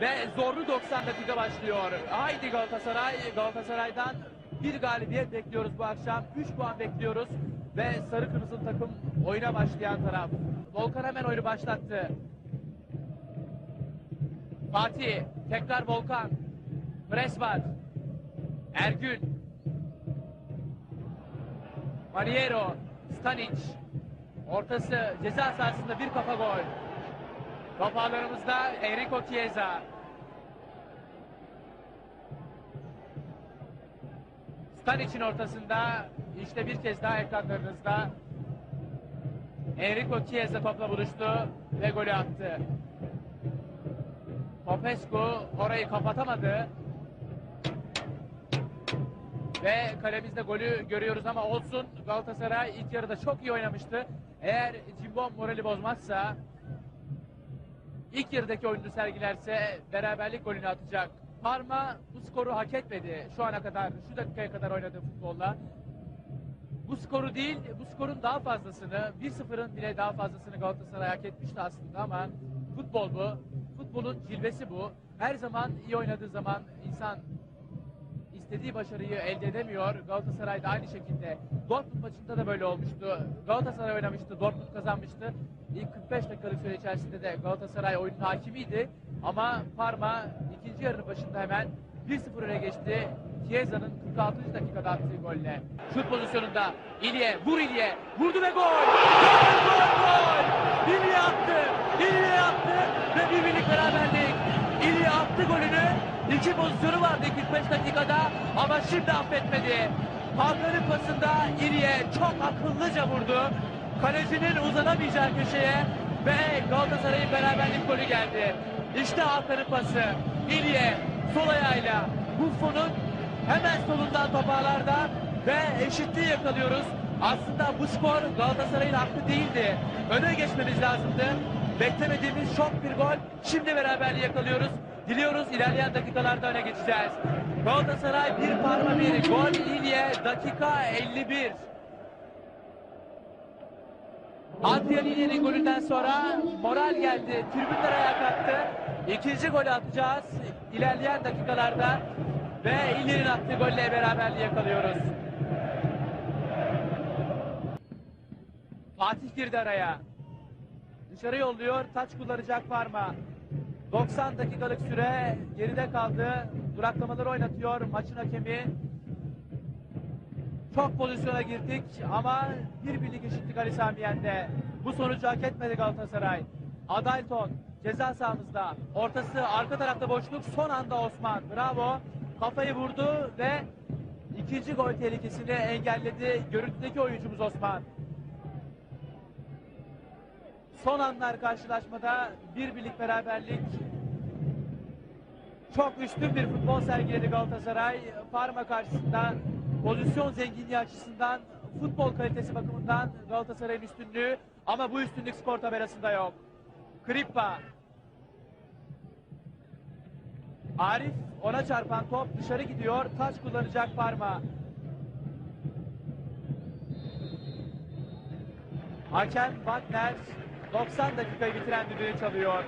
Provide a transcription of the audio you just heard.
Ve zorlu 90 dakika başlıyor. Haydi Galatasaray. Galatasaray'dan bir galibiyet bekliyoruz bu akşam. 3 puan bekliyoruz. Ve sarı kırmızı takım oyuna başlayan taraf. Volkan hemen oyunu başlattı. Fatih, tekrar Volkan. Pres var. Ergün. Maniero, Stanic. Ortası ceza sahasında bir kafa gol. Kapağlarımızda Enrico Chiesa. Stanic'in ortasında işte bir kez daha ekranlarınızda Enrico Chiesa topla buluştu ve golü attı. Popescu orayı kapatamadı. Ve kalemizde golü görüyoruz ama olsun Galatasaray ilk yarıda çok iyi oynamıştı. Eğer Cimbom morali bozmazsa ilk yarıdaki oyunu sergilerse beraberlik golünü atacak. Parma bu skoru hak etmedi şu ana kadar, şu dakikaya kadar oynadığı futbolla. Bu skoru değil, bu skorun daha fazlasını, 1-0'ın bile daha fazlasını Galatasaray hak etmişti aslında ama futbol bu. Futbolun cilvesi bu. Her zaman iyi oynadığı zaman insan istediği başarıyı elde edemiyor. Galatasaray da aynı şekilde. Dortmund maçında da böyle olmuştu. Galatasaray oynamıştı, Dortmund kazanmıştı. İlk 45 dakikalık süre içerisinde de Galatasaray oyunun hakimiydi. Ama Parma ikinci yarının başında hemen 1-0 öne geçti. Chiesa'nın 46. dakikada attığı golle. Şut pozisyonunda İlye, vur İlye, vurdu ve gol! Gol, gol, gol! İlye attı, İlye attı ve bir birlik beraberlik. İlye attı golünü. İki pozisyonu vardı 45 dakikada ama şimdi affetmedi. Hakan'ın pasında İlye çok akıllıca vurdu. Kalecinin uzanamayacağı köşeye ve Galatasaray'ın beraberlik golü geldi. İşte Hakan'ın pası. İlye sol ayağıyla Buffon'un hemen solundan toparlarda ve eşitliği yakalıyoruz. Aslında bu skor Galatasaray'ın hakkı değildi. Öne geçmemiz lazımdı. Beklemediğimiz şok bir gol. Şimdi beraberliği yakalıyoruz. Diliyoruz ilerleyen dakikalarda öne geçeceğiz. Galatasaray bir parma bir gol İlye dakika 51. Adrian İlye'nin golünden sonra moral geldi. Tribünler ayağa kalktı. İkinci golü atacağız ilerleyen dakikalarda. Ve İlye'nin attığı golle beraberliği yakalıyoruz. Fatih girdi araya. Dışarı yolluyor. Taç kullanacak Parma. 90 dakikalık süre geride kaldı. Duraklamaları oynatıyor maçın hakemi. Çok pozisyona girdik ama bir birlik eşitlik Ali Samiyen'de. Bu sonucu hak etmedi Galatasaray. Adalton ceza sahamızda. Ortası arka tarafta boşluk. Son anda Osman. Bravo. Kafayı vurdu ve ikinci gol tehlikesini engelledi. Görüntüdeki oyuncumuz Osman. Son anlar karşılaşmada bir birlik beraberlik. Çok üstün bir futbol sergiledi Galatasaray. Parma karşısında pozisyon zenginliği açısından, futbol kalitesi bakımından Galatasaray'ın üstünlüğü. Ama bu üstünlük skor tabelasında yok. Krippa. Arif ona çarpan top dışarı gidiyor. Taç kullanacak Parma. Hakem Wagner 90 dakikayı bitiren düdüğü çalıyor.